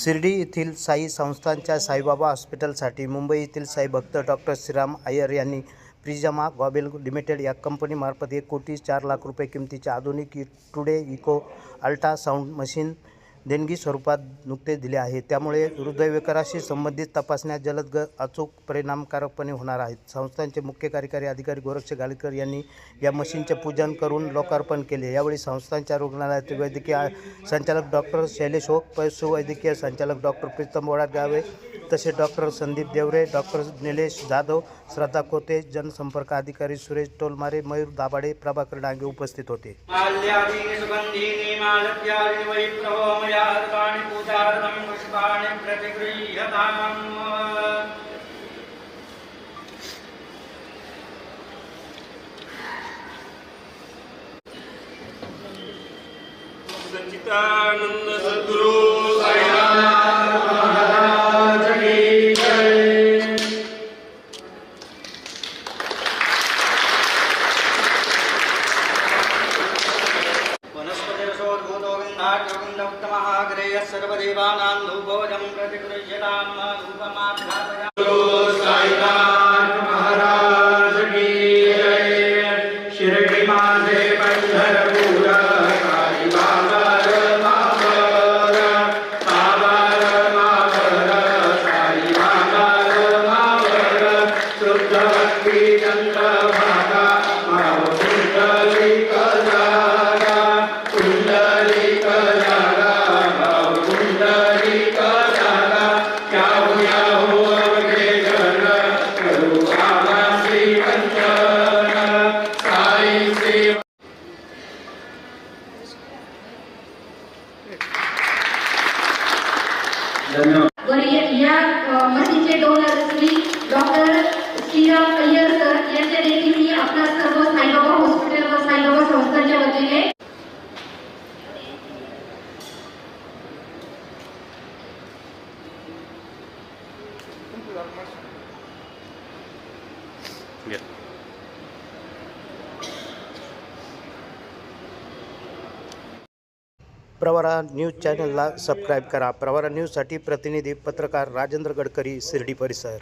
शिर्डी येथील साई संस्थांच्या साईबाबा हॉस्पिटलसाठी मुंबई येथील साई भक्त डॉक्टर श्रीराम अय्यर यांनी प्रिजमा गॉबेल लिमिटेड या कंपनीमार्फत एक कोटी चार लाख रुपये किमतीच्या आधुनिक इ- टुडे इको अल्ट्रासाऊंड मशीन देणगी स्वरूपात नुकतेच दिले आहे. त्यामुळे हृदयविकाराशी संबंधित तपासण्या जलद ग अचूक परिणामकारकपणे होणार आहेत. संस्थांचे मुख्य कार्यकारी अधिकारी गोरक्ष गालेकर यांनी या मशीनचे पूजन करून लोकार्पण केले. यावेळी संस्थांच्या रुग्णालयाचे वैद्यकीय संचालक डॉक्टर शैलेश होक पशुवैद्यकीय संचालक डॉक्टर प्रीतम बोडागावे तसेच डॉक्टर संदीप देवरे डॉक्टर निलेश जाधव श्रद्धा कोते जनसंपर्क अधिकारी सुरेश टोलमारे मयूर दाभाडे प्रभाकर डांगे उपस्थित होते. माल्यादीनि सुगन्धीनि वनस्पतिरसोद्भूतो गन्धाट्योगन्धोत्तमः ग्रेयः सर्वदेवानां धूपोजं प्रतिगृह्यताम् धूपमाभ्यापया साईनाथ महाराज की जय शिर्डी माझे पंढरपूर धन्यवाद। वर या या, donor Shri doctor Shriram Iyer sir यांचे देखील मी सर्व साईबाबा हॉस्पिटल व साईबाबा संस्थांच्या वतीने. प्रवरा न्यूज चॅनलला सबस्क्राईब करा. प्रवरा न्यूजसाठी प्रतिनिधी पत्रकार राजेंद्र गडकरी शिर्डी परिसर.